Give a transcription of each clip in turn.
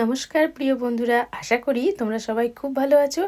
নমস্কার প্রিয় বন্ধুরা, আশা করি তোমরা সবাই খুব ভালো আছো।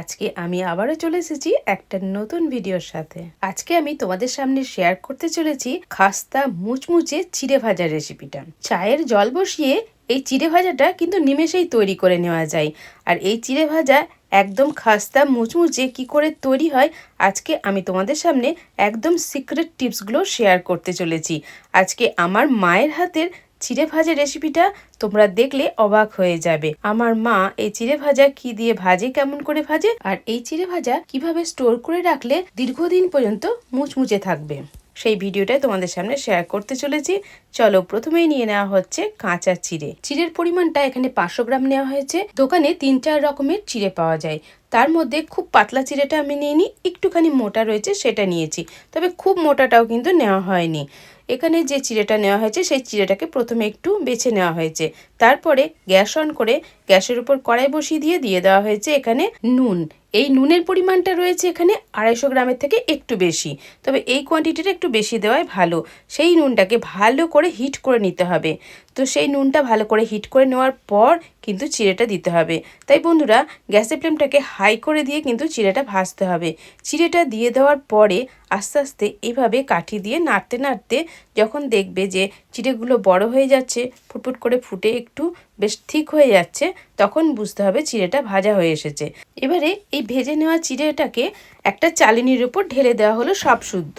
আজকে আমি আবারও চলে এসেছি একটা নতুন ভিডিওর সাথে। আজকে আমি তোমাদের সামনে শেয়ার করতে চলেছি খাস্তা মুচমুচে চিড়ে ভাজা রেসিপিটা চায়ের জল বসিয়ে এই চিড়ে ভাজাটা কিন্তু নিমেষেই তৈরি করে নেওয়া যায়। আর এই চিড়ে ভাজা একদম খাস্তা মুচমুচে কি করে তৈরি হয়, আজকে আমি তোমাদের সামনে একদম সিক্রেট টিপসগুলো শেয়ার করতে চলেছি। আজকে আমার মায়ের হাতের চিড়ে ভাজা রেসিপিটা তোমরা দেখলে অবাক হয়ে যাবে। আমার মা এই চিড়ে ভাজা কি দিয়ে ভাজে, কেমন করে ভাজে, আর এই চিড়ে ভাজা কীভাবে স্টোর করে রাখলে দীর্ঘদিন পর্যন্ত মুচমুচে থাকবে। সেই ভিডিওটাই তোমাদের সামনে শেয়ার করতে চলেছি। চলো প্রথমেই নিয়ে নেওয়া হচ্ছে কাঁচা চিড়ে। চিড়ের পরিমাণটা এখানে পাঁচশো গ্রাম নেওয়া হয়েছে। দোকানে তিন চার রকমের চিড়ে পাওয়া যায়। তার মধ্যে খুব পাতলা চিড়েটা আমি নিয়ে নিই একটুখানি মোটা রয়েছে সেটা নিয়েছি। তবে খুব মোটাটাও কিন্তু নেওয়া হয়নি। এখানে যে চিড়েটা নেওয়া হয়েছে, সেই চিড়েটাকে প্রথমে একটু বেছে নেওয়া হয়েছে। তারপরে গ্যাস অন করে গ্যাসের উপর কড়াই বসিয়ে দিয়ে দিয়ে দেওয়া হয়েছে এখানে নুন। এই নুনের পরিমাণটা রয়েছে এখানে আড়াইশো গ্রামের থেকে একটু বেশি। তবে এই কোয়ান্টিটিটা একটু বেশি দেওয়াই ভালো। সেই নুনটাকে ভালো করে হিট করে নিতে হবে। তো সেই নুনটা ভালো করে হিট করে নেওয়ার পর কিন্তু চিড়েটা দিতে হবে। তাই বন্ধুরা, গ্যাসের ফ্লেমটাকে হাই করে দিয়ে কিন্তু চিড়েটা ভাজতে হবে। চিড়েটা দিয়ে দেওয়ার পরে আস্তে আস্তে এভাবে কাঠি দিয়ে নাড়তে নাড়তে যখন দেখবে যে চিড়েগুলো বড় হয়ে যাচ্ছে, ফুটফুট করে ফুটে একটু বেশ ঠিক হয়ে যাচ্ছে, তখন বুঝতে হবে চিড়েটা ভাজা হয়ে এসেছে। এবারে এই ভেজে নেওয়া চিড়েটাকে একটা চালিনির উপর ঢেলে দেওয়া হলো সব শুদ্ধ।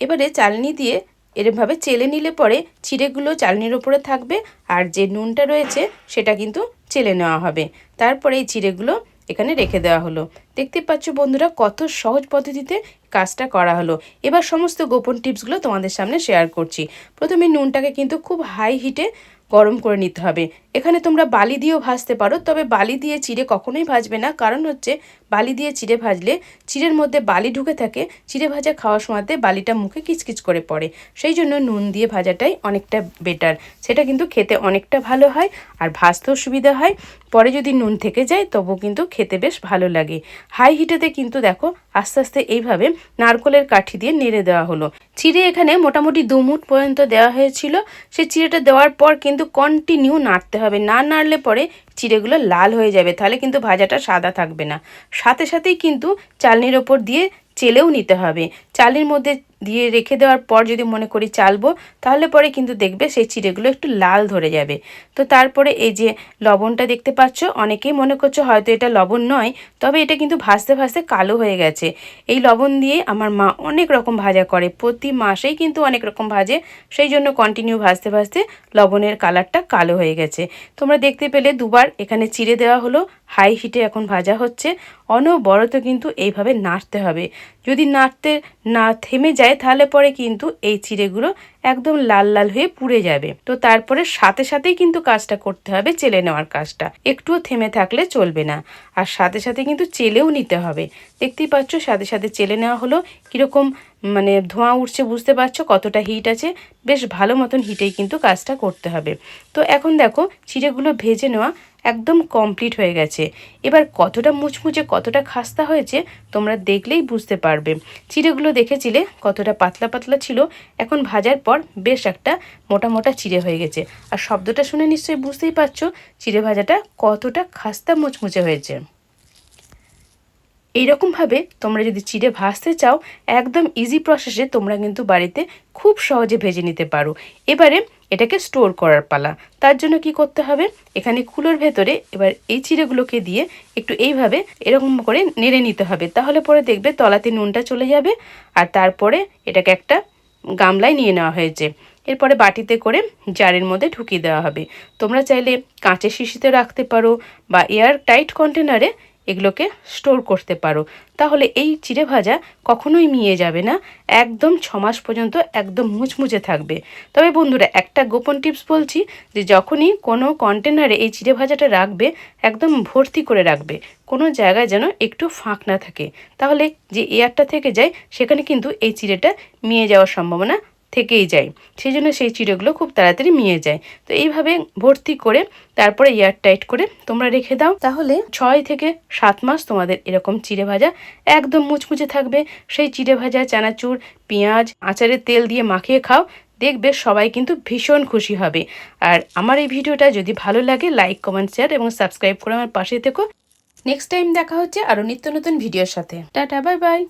এবারে চালনি দিয়ে এরমভাবে চেলে নিলে পরে চিড়েগুলো চালনির উপরে থাকবে আর যে নুনটা রয়েছে সেটা কিন্তু চেলে নেওয়া হবে। তারপরে এই চিড়েগুলো এখানে রেখে দেওয়া হলো। দেখতে পাচ্ছ বন্ধুরা কত সহজ পদ্ধতিতে কাজটা করা হলো। এবার সমস্ত গোপন টিপসগুলো তোমাদের সামনে শেয়ার করছি। প্রথমে নুনটাকে কিন্তু খুব হাই হিটে গরম করে নিতে হবে। এখানে তোমরা বালি দিয়েও ভাজতে পারো, তবে বালি দিয়ে চিড়ে কখনোই ভাজবে না। কারণ হচ্ছে, বালি দিয়ে চিড়ে ভাজলে চিড়ের মধ্যে বালি ঢুকে থাকে, চিড়ে ভাজা খাওয়ার সময়তে বালিটা মুখে কিচকিচ করে পড়ে। সেই জন্য নুন দিয়ে ভাজাটাই অনেকটা বেটার সেটা কিন্তু খেতে অনেকটা ভালো হয়, আর ভাজতেও সুবিধা হয়। পরে যদি নুন থেকে যায়, তবু কিন্তু খেতে বেশ ভালো লাগে। হাই হিটেতে কিন্তু দেখো, আস্তে আস্তে এইভাবে নারকলের কাঠি দিয়ে নেড়ে দেওয়া হলো। চিড়ে এখানে মোটামুটি দু মুট পর্যন্ত দেওয়া হয়েছিল। সেই চিড়েটা দেওয়ার পর কিন্তু কন্টিনিউ নাড়তে হবে। না নাড়লে পরে চিড়েগুলো লাল হয়ে যাবে, তাহলে কিন্তু ভাজাটা সাদা থাকবে না। সাথে সাথেই কিন্তু চালনির ওপর দিয়ে চেলেও নিতে হবে। চালের মধ্যে দিয়ে রেখে দেওয়ার পর যদি মনে করি চালবো, তাহলে পরে কিন্তু দেখবে সেই চিড়েগুলো একটু লাল ধরে যাবে। তো তারপরে এই যে লবণটা দেখতে পাচ্ছ, অনেকেই মনে করছ হয়তো এটা লবণ নয়, তবে এটা কিন্তু ভাজতে ভাজতে কালো হয়ে গেছে। এই লবণ দিয়ে আমার মা অনেক রকম ভাজা করে, প্রতি মাসেই কিন্তু অনেক রকম ভাজে, সেই জন্য কন্টিনিউ ভাজতে ভাজতে লবণের কালারটা কালো হয়ে গেছে। তোমরা দেখতে পেলে দুবার এখানে চিড়ে দেওয়া হলো হাই হিটে এখন ভাজা হচ্ছে, অনবরত কিন্তু এইভাবে নাড়তে হবে। যদি নাড়তে, না থেমে যায়, তাহলে পরে কিন্তু এই চিড়েগুলো একদম লাল লাল হয়ে পুড়ে যাবে। তো তারপরে সাথে সাথেই কিন্তু কাজটা করতে হবে, চেলে নেওয়ার কাজটা। একটুও থেমে থাকলে চলবে না। আর সাথে সাথে কিন্তু চেলেও নিতে হবে। দেখতেই পাচ্ছ, সাথে সাথে চেলে নেওয়া হলো। কীরকম মানে ধোঁয়া উঠছে বুঝতে পারছ কতটা হিট আছে। বেশ ভালো মতন হিটেই কিন্তু কাজটা করতে হবে। তো এখন দেখো, চিড়েগুলো ভেজে নেওয়া একদম কমপ্লিট হয়ে গেছে। এবার কতটা মুচমুচে, কতটা খাস্তা হয়েছে তোমরা দেখলেই বুঝতে পারবে। চিড়েগুলো দেখেছিলে, কতটা পাতলা পাতলা ছিল। এখন ভাজার পর বেশ একটা মোটা মোটা চিড়ে হয়ে গেছে। আর শব্দটা শুনে নিশ্চয়ই বুঝতেই পারছ, চিড়ে ভাজাটা কতটা খাস্তা মুচমুচে হয়েছে। এইরকমভাবে তোমরা যদি চিড়ে ভাজতে চাও, একদম ইজি প্রসেসে তোমরা কিন্তু বাড়িতে খুব সহজে ভেজে নিতে পারো। এবারে এটাকে স্টোর করার পালা। তার জন্য কি করতে হবে? এখানে কুলোর ভেতরে এবার এই চিড়েগুলোকে দিয়ে একটু এইভাবে এরকম করে নেড়ে নিতে হবে। তাহলে পরে দেখবে তলাতে নুনটা চলে যাবে আর তারপরে এটাকে একটা গামলায় নিয়ে নেওয়া হয়েছে। এরপরে বাটিতে করে জারের মধ্যে ঢুকিয়ে দেওয়া হবে। তোমরা চাইলে কাঁচের শিশিতে রাখতে পারো বা এয়ার টাইট কন্টেনারে এগুলোকে স্টোর করতে পারো। তাহলে এই চিড়ে ভাজা কখনোই মিয়ে যাবে না, একদম ছমাস পর্যন্ত একদম মুচমুচে থাকবে। তবে বন্ধুরা, একটা গোপন টিপস বলছি যে যখনই কোনো কন্টেনারে এই চিড়ে ভাজাটা রাখবে, একদম ভর্তি করে রাখবে। কোনো জায়গায় যেন একটু ফাঁক না থাকে। তাহলে যে এয়ারটা থেকে যায়, সেখানে কিন্তু এই চিড়েটা মিয়ে যাওয়ার সম্ভাবনা থেকেই যায়। সেই জন্য সেই চিড়েগুলো খুব তাড়াতাড়ি মিয়ে যায়। তো এইভাবে ভর্তি করে তারপরে এয়ার টাইট করে তোমরা রেখে দাও। তাহলে ছয় থেকে সাত মাস তোমাদের এরকম চিড়ে ভাজা একদম মুচমুচে থাকবে। সেই চিড়ে ভাজা, চানাচুর, পেঁয়াজ, আচারের তেল দিয়ে মাখিয়ে খাও। দেখবে সবাই কিন্তু ভীষণ খুশি হবে। আর আমার এই ভিডিওটা যদি ভালো লাগে, লাইক, কমেন্ট, শেয়ার এবং সাবস্ক্রাইব করে আমার পাশে থেকো। নেক্সট টাইম দেখা হচ্ছে আরও নিত্য নতুন ভিডিওর সাথে। Tata, bye bye.